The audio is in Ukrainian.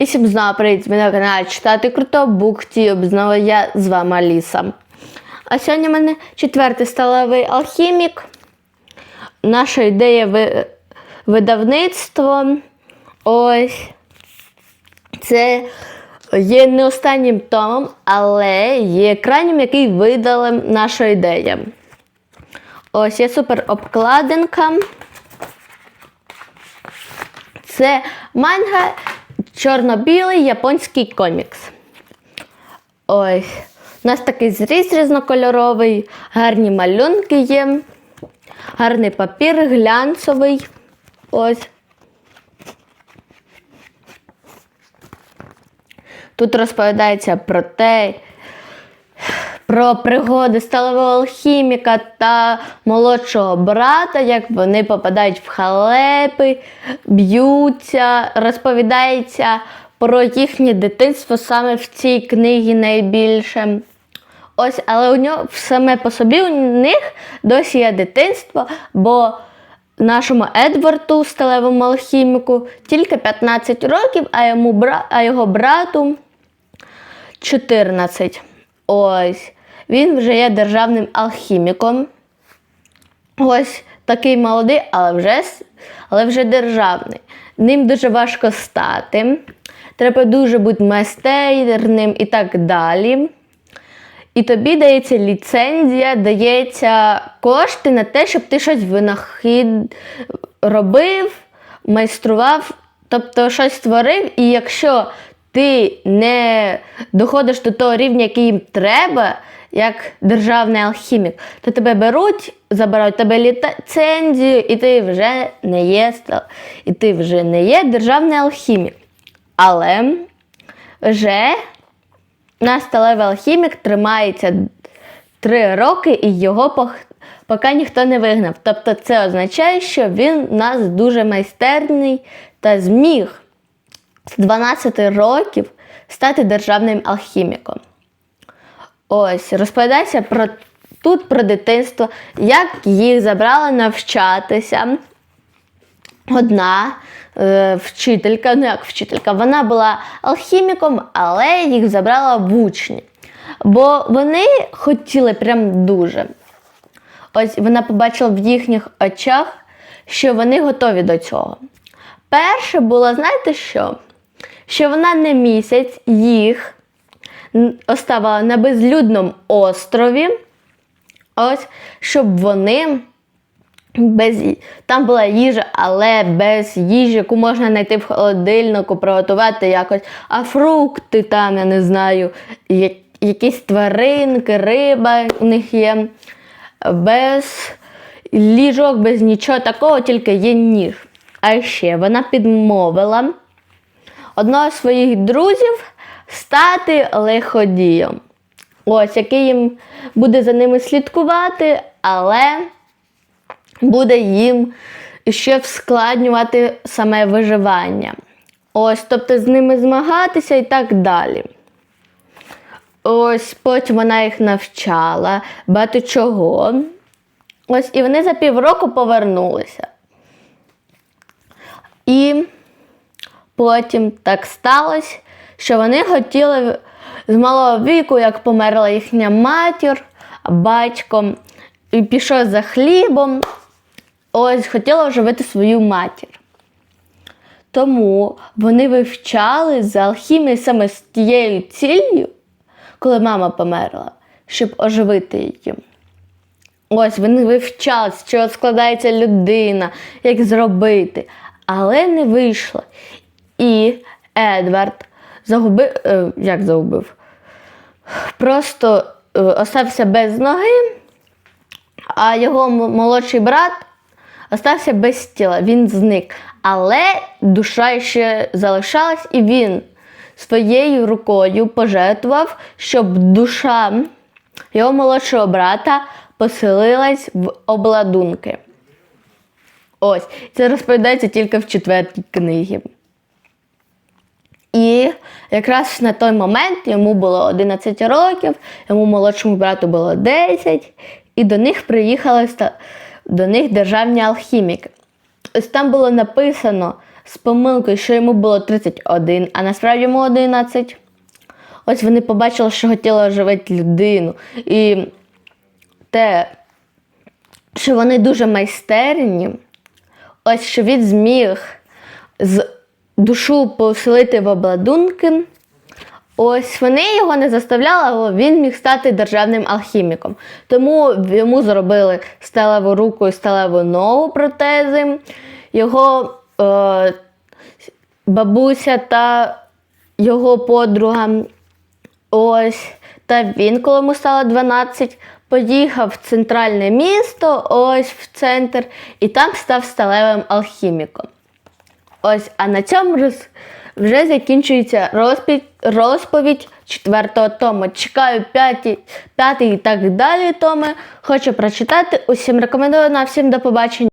І всім знову привіт, ви на каналі Читати Круто, Буктюб. Знову я з вами Аліса. А сьогодні в мене четвертий сталевий алхімік. Наша ідея ви... видавництво. Ось. Це є не останнім томом, але є крайнім, який видала наша ідея. Ось є супер обкладинка. Це манга чорно-білий японський комікс. Ой, У нас такий зріз різнокольоровий, гарні малюнки є, гарний папір, глянцевий. Ось. Тут розповідається про те, про пригоди сталевого алхіміка та молодшого брата, як вони попадають в халепи, б'ються, розповідається про їхнє дитинство саме в цій книгі найбільше. Ось, але у нього саме по собі у них досі є дитинство, бо нашому Едварду, сталевому алхіміку, тільки 15 років, а, йому, а його брату 14. Ось. Він вже є державним алхіміком. Ось такий молодий, але вже, але вже державний. Ним дуже важко стати. Треба дуже бути майстерним і так далі. І тобі дається ліцензія, дається кошти на те, щоб ти щось винахід робив, майстрував, тобто щось створив. І якщо ти не доходиш до того рівня, який їм треба, як державний алхімік, то тебе беруть, забирають тебе ліцензію, і ти вже не є, і ти вже не є державний алхімік. Але вже наш сталевий алхімік тримається три роки і його пох- поки ніхто не вигнав. Тобто це означає, що він у нас дуже майстерний та зміг з 12 років стати державним алхіміком. Ось, розповідається про тут про дитинство, як їх забрали навчатися. Одна е, вчителька, ну як вчителька, вона була алхіміком, але їх забрала в учні. Бо вони хотіли прям дуже. Ось вона побачила в їхніх очах, що вони готові до цього. Перше було, знаєте що? Що вона не місяць їх оставила на безлюдному острові, ось, щоб вони без там була їжа, але без їжі, яку можна знайти в холодильнику, приготувати якось. А фрукти там, я не знаю, якісь тваринки, риба у них є. Без ліжок, без нічого такого, тільки є ніж. А ще вона підмовила одного з своїх друзів стати лиходієм. Ось, який їм буде за ними слідкувати, але буде їм ще вскладнювати саме виживання. Ось, тобто з ними змагатися і так далі. Ось потім вона їх навчала багато чого. Ось, і вони за півроку повернулися. І потім так сталося, що вони хотіли з малого віку, як померла їхня матір, батько, і пішов за хлібом. Ось хотіла оживити свою матір. Тому вони вивчали з алхімії саме з тією ціллю, коли мама померла, щоб оживити її. Ось вони вивчали, з чого складається людина, як зробити. Але не вийшло. І Едвард загубив, е, як загубив? Просто е, остався без ноги, а його молодший брат остався без тіла. Він зник. Але душа ще залишалась, і він своєю рукою пожертвував, щоб душа його молодшого брата поселилась в обладунки. Ось, це розповідається тільки в четвертій книгі. І якраз на той момент йому було 11 років, йому молодшому брату було 10, і до них приїхали до них державні алхіміки. Ось там було написано з помилкою, що йому було 31, а насправді йому 11. Ось вони побачили, що хотіли оживити людину. І те, що вони дуже майстерні, ось що він зміг з душу поселити в обладунки. Ось вони його не заставляли, але він міг стати державним алхіміком. Тому йому зробили сталеву руку і сталеву ногу протези. Його е, бабуся та його подруга. Ось. Та він, коли йому стало 12, поїхав в центральне місто, ось в центр, і там став сталевим алхіміком. Ось, а на цьому роз- вже закінчується розповідь, розповідь четвертого тому. Чекаю п'ятий, п'ятий і так далі томи. Хочу прочитати. Усім рекомендую на всім до побачення.